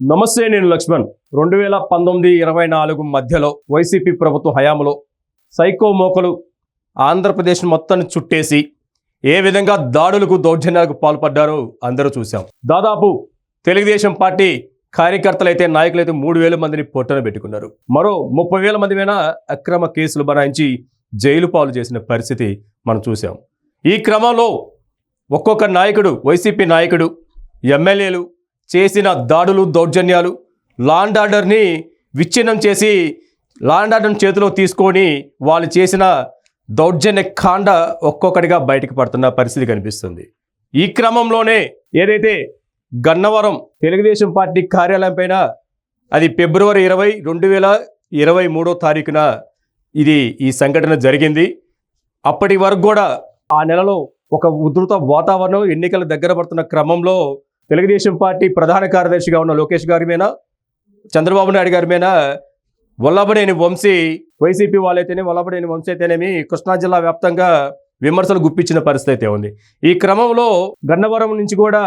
నమస్తే నేను లక్ష్మణ్. రెండు వేల పంతొమ్మిది ఇరవై నాలుగు మధ్యలో వైసీపీ ప్రభుత్వ హయాంలో సైకో మోకలు ఆంధ్రప్రదేశ్ మొత్తాన్ని చుట్టేసి ఏ విధంగా దాడులకు దౌర్జన్యాలకు పాల్పడ్డారో అందరూ చూశాం. దాదాపు తెలుగుదేశం పార్టీ కార్యకర్తలైతే నాయకులైతే మూడు వేల మందిని పొట్టన పెట్టుకున్నారు. మరో ముప్పై వేల మంది మీద అక్రమ కేసులు బనాయించి జైలు పాలు చేసిన పరిస్థితి మనం చూసాం ఈ క్రమంలో ఒక్కొక్క నాయకుడు వైసీపీ నాయకుడు ఎమ్మెల్యేలు చేసిన దాడులు దౌర్జన్యాలు లాండ్ ఆర్డర్ని విచ్ఛిన్నం చేసి లాండ్ ఆర్డర్ని చేతిలో తీసుకొని వాళ్ళు చేసిన దౌర్జన్య కాండ ఒక్కొక్కటిగా బయటకు పడుతున్న పరిస్థితి కనిపిస్తుంది. ఈ క్రమంలోనే ఏదైతే గన్నవరం తెలుగుదేశం పార్టీ కార్యాలయం పైన అది ఫిబ్రవరి ఇరవై రెండు వేల ఇరవై మూడో తారీఖున ఇది ఈ సంఘటన జరిగింది. అప్పటి వరకు కూడా ఆ నెలలో ఒక ఉధృత వాతావరణం ఎన్నికల దగ్గర పడుతున్న క్రమంలో తెలుగుదేశం పార్టీ ప్రధాన కార్యదర్శిగా ఉన్న లోకేష్ గారి మీద చంద్రబాబు నాయుడు గారి మీద వల్లభనేని వంశీ వైసీపీ వాళ్ళైతేనే వల్లభనేని వంశీ అయితేనేమి కృష్ణా జిల్లా వ్యాప్తంగా విమర్శలు గుప్పించిన పరిస్థితి అయితే ఉంది. ఈ క్రమంలో గన్నవరం నుంచి కూడా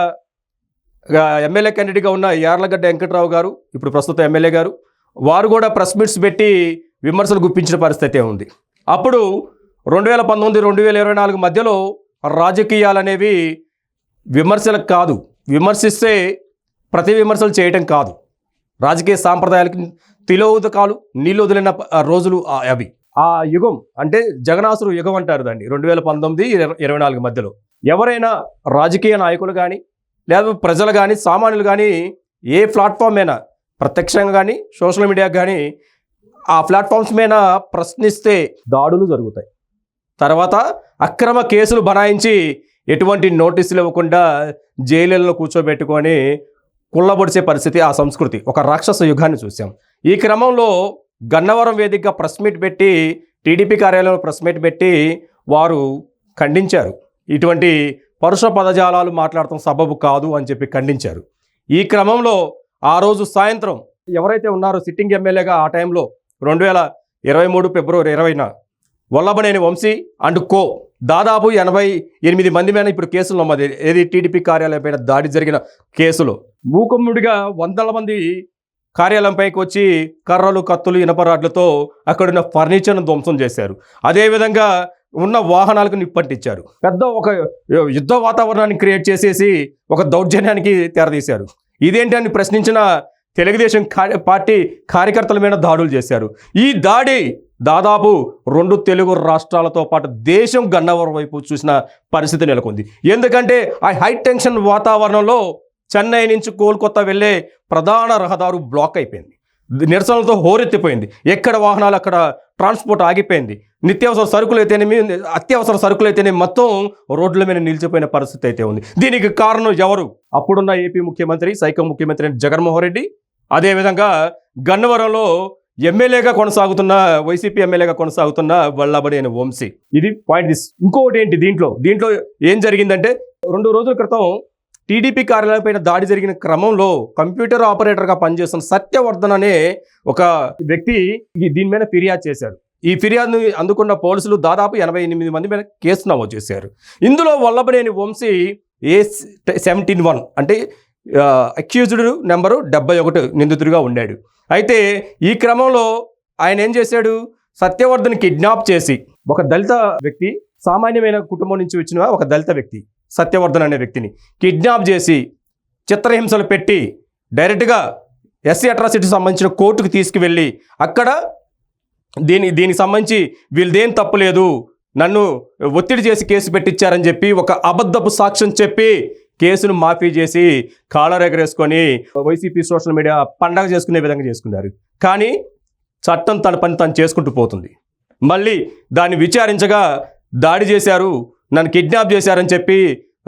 ఎమ్మెల్యే క్యాండిడేట్గా ఉన్న యార్లగడ్డ వెంకట్రావు గారు ఇప్పుడు ప్రస్తుత ఎమ్మెల్యే గారు వారు కూడా ప్రెస్ మీట్స్ పెట్టి విమర్శలు గుప్పించిన పరిస్థితి ఉంది. అప్పుడు రెండు వేల పంతొమ్మిది రెండు వేల ఇరవై నాలుగు మధ్యలో రాజకీయాలు అనేవి విమర్శలకు కాదు విమర్శిస్తే ప్రతి విమర్శలు చేయటం కాదు. రాజకీయ సాంప్రదాయాలకి తిలోదకాలు నీళ్ళు వదిలిన రోజులు అవి. ఆ యుగం అంటే జగనాసురు యుగం అంటారు దాన్ని. రెండు వేల పంతొమ్మిది ఇరవై నాలుగు మధ్యలో. ఎవరైనా రాజకీయ నాయకులు కానీ లేదా ప్రజలు కానీ సామాన్యులు కానీ ఏ ప్లాట్ఫామ్ అయినా ప్రత్యక్షంగా కానీ సోషల్ మీడియా కానీ ఆ ప్లాట్ఫామ్స్ మీద ప్రశ్నిస్తే దాడులు జరుగుతాయి. తర్వాత అక్రమ కేసులు బనాయించి ఎటువంటి నోటీసులు ఇవ్వకుండా జైలులో కూర్చోబెట్టుకొని కుళ్ళబొడిచే పరిస్థితి ఆ సంస్కృతి. ఒక రాక్షస యుగాన్ని చూసాం. ఈ క్రమంలో గన్నవరం వేదికగా ప్రెస్ మీట్ పెట్టి టీడీపీ కార్యాలయంలో ప్రెస్ మీట్ పెట్టి వారు ఖండించారు. ఇటువంటి పరుష పదజాలాలు మాట్లాడటం సబబు కాదు అని చెప్పి ఖండించారు. ఈ క్రమంలో ఆ రోజు సాయంత్రం ఎవరైతే ఉన్నారో సిట్టింగ్ ఎమ్మెల్యేగా ఆ టైంలో రెండు వేల ఇరవై మూడు ఫిబ్రవరి ఇరవైన వల్లభనేని వంశీ అండ్ కో. దాదాపు ఎనభై ఎనిమిది మంది మీద ఇప్పుడు కేసులు నమ్మది ఏది టీడీపీ కార్యాలయం పైన దాడి జరిగిన కేసులు. మూకుమ్ముడిగా వందల మంది కార్యాలయంపైకి వచ్చి కర్రలు కత్తులు ఇనపరాడ్లతో అక్కడున్న ఫర్నిచర్ను ధ్వంసం చేశారు. అదేవిధంగా ఉన్న వాహనాలకు నిప్పట్టించారు. పెద్ద ఒక యుద్ధ వాతావరణాన్ని క్రియేట్ చేసేసి ఒక దౌర్జన్యానికి తెరదీశారు. ఇదేంటి అని ప్రశ్నించిన తెలుగుదేశం కార్య పార్టీ కార్యకర్తల మీద దాడులు చేశారు. ఈ దాడి దాదాపు రెండు తెలుగు రాష్ట్రాలతో పాటు దేశం గన్నవరం వైపు చూసిన పరిస్థితి నెలకొంది. ఎందుకంటే ఆ హై టెన్షన్ వాతావరణంలో చెన్నై నుంచి కోల్కతా వెళ్ళే ప్రధాన రహదారు బ్లాక్ అయిపోయింది. నిరసనలతో హోరెత్తిపోయింది. ఎక్కడ వాహనాలు అక్కడ ట్రాన్స్పోర్ట్ ఆగిపోయింది. నిత్యావసర సరుకులు అయితేనేమి అత్యవసర సరుకులు అయితేనే మొత్తం రోడ్ల మీద నిలిచిపోయిన పరిస్థితి అయితే ఉంది. దీనికి కారణం ఎవరు? అప్పుడున్న ఏపీ ముఖ్యమంత్రి సైకం ముఖ్యమంత్రి జగన్మోహన్ రెడ్డి. అదేవిధంగా గన్నవరంలో ఎమ్మెల్యేగా కొనసాగుతున్న వైసీపీ ఎమ్మెల్యేగా కొనసాగుతున్న వల్లబడేని వంశీ. ఇది పాయింట్ దిస్ ఇంకోటి ఏంటి దీంట్లో? దీంట్లో ఏం జరిగిందంటే రెండు రోజుల క్రితం టీడీపీ కార్యాలయం పైన దాడి జరిగిన క్రమంలో కంప్యూటర్ ఆపరేటర్గా పనిచేస్తున్న సత్యవర్ధన్ అనే ఒక వ్యక్తి దీని మీద ఫిర్యాదు చేశారు. ఈ ఫిర్యాదును అందుకున్న పోలీసులు దాదాపు ఎనభై ఎనిమిది మంది మీద కేసు నమోదు చేశారు. ఇందులో Vallabhaneni Vamsi A seventeen one అంటే అక్యూజ్డ్ నెంబరు డెబ్బై ఒకటి నిందితుడిగా ఉండాడు. అయితే ఈ క్రమంలో ఆయన ఏం చేశాడు? సత్యవర్ధన్ కిడ్నాప్ చేసి ఒక దళిత వ్యక్తి సామాన్యమైన కుటుంబం నుంచి వచ్చిన ఒక దళిత వ్యక్తి సత్యవర్ధన్ అనే వ్యక్తిని కిడ్నాప్ చేసి చిత్రహింసలు పెట్టి డైరెక్ట్గా ఎస్సీ అట్రాసిటీకి సంబంధించిన కోర్టుకు తీసుకువెళ్ళి అక్కడ దీని దీనికి సంబంధించి వీళ్ళదేం తప్పులేదు నన్ను ఒత్తిడి చేసి కేసు పెట్టించారని చెప్పి ఒక అబద్ధపు సాక్ష్యం చెప్పి కేసును మాఫీ చేసి కాలర్ ఎగరేసుకొని వైసీపీ సోషల్ మీడియా పండగ చేసుకునే విధంగా చేసుకున్నారు. కానీ చట్టం తన పని తను చేసుకుంటూ పోతుంది. మళ్ళీ దాన్ని విచారించగా దాడి చేశారు నన్ను కిడ్నాప్ చేశారని చెప్పి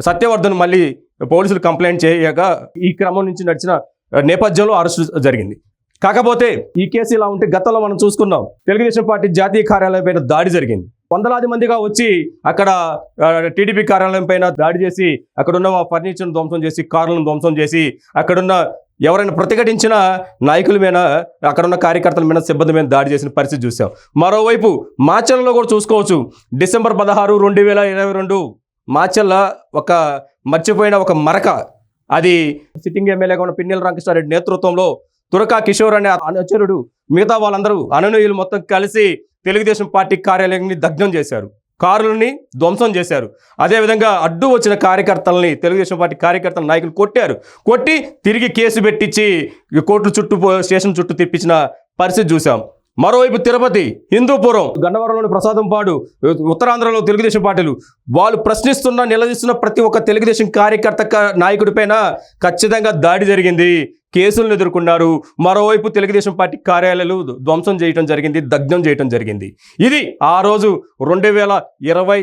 సత్యవర్ధన్ మళ్ళీ పోలీసులు కంప్లైంట్ చేయగా ఈ క్రమం నుంచి నడిచిన నేపథ్యంలో అరెస్టు జరిగింది. కాకపోతే ఈ కేసు ఇలా ఉంటే గతంలో మనం చూసుకున్నాం. తెలుగుదేశం పార్టీ జాతీయ కార్యాలయం పైన దాడి జరిగింది. వందలాది మందిగా వచ్చి అక్కడ టీడీపీ కార్యాలయం పైన దాడి చేసి అక్కడున్న ఫర్నిచర్ను ధ్వంసం చేసి కార్లను ధ్వంసం చేసి అక్కడున్న ఎవరైనా ప్రతిఘటించిన నాయకుల మీద అక్కడున్న కార్యకర్తల మీద సిబ్బంది మీద దాడి చేసిన పరిస్థితి చూసాం. మరోవైపు మాచల్లో కూడా చూసుకోవచ్చు. డిసెంబర్ పదహారు రెండు వేల ఇరవై రెండు మాచర్ల ఒక మర్చిపోయిన ఒక మరక. అది సిట్టింగ్ ఎమ్మెల్యేగా ఉన్న పిన్నెల రామకృష్ణారెడ్డి నేతృత్వంలో తురకా కిషోర్ అనే అనుచరుడు మిగతా వాళ్ళందరూ అననీయులు మొత్తం కలిసి తెలుగుదేశం పార్టీ కార్యాలయాన్ని దగ్ధం చేశారు. కారులని ధ్వంసం చేశారు. అదేవిధంగా అడ్డు వచ్చిన కార్యకర్తలని తెలుగుదేశం పార్టీ కార్యకర్తల నాయకులు కొట్టారు. కొట్టి తిరిగి కేసు పెట్టించి కోర్టు చుట్టూ పో- స్టేషన్ చుట్టూ తిప్పించిన పరిస్థితి చూసాం. మరోవైపు తిరుపతి హిందూపురం గన్నవరంలోని ప్రసాదం పాడు ఉత్తరాంధ్రలో తెలుగుదేశం పార్టీలు. వాళ్ళు ప్రశ్నిస్తున్న నిలదీస్తున్న ప్రతి ఒక్క తెలుగుదేశం కార్యకర్త నాయకుడిపైన ఖచ్చితంగా దాడి జరిగింది. కేసులను ఎదుర్కొన్నారు. మరోవైపు తెలుగుదేశం పార్టీ కార్యాలయాలు ధ్వంసం చేయడం జరిగింది దగ్ధం చేయడం జరిగింది. ఇది ఆ రోజు రెండు వేల ఇరవై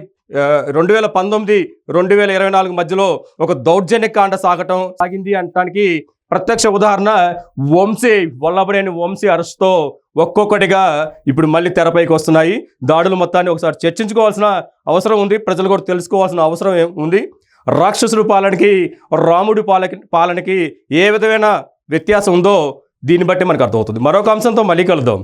రెండు వేల పంతొమ్మిది రెండు వేల ఇరవై నాలుగు మధ్యలో ఒక దౌర్జన్యకాండ సాగటం సాగింది అనటానికి ప్రత్యక్ష ఉదాహరణ వంశీ వల్లభనేని వంశీ అరెస్ట్తో ఒక్కొక్కటిగా ఇప్పుడు మళ్ళీ తెరపైకి వస్తున్నాయి. దాడులు మొత్తాన్ని ఒకసారి చర్చించుకోవాల్సిన అవసరం ఉంది. ప్రజలు కూడా తెలుసుకోవాల్సిన అవసరం ఉంది. రాక్షసుడి పాలనకి రాముడి పాలకి పాలనకి ఏ విధమైన వ్యత్యాసం ఉందో దీన్ని బట్టి మనకు అర్థమవుతుంది. మరొక అంశంతో మళ్ళీ కలుద్దాం.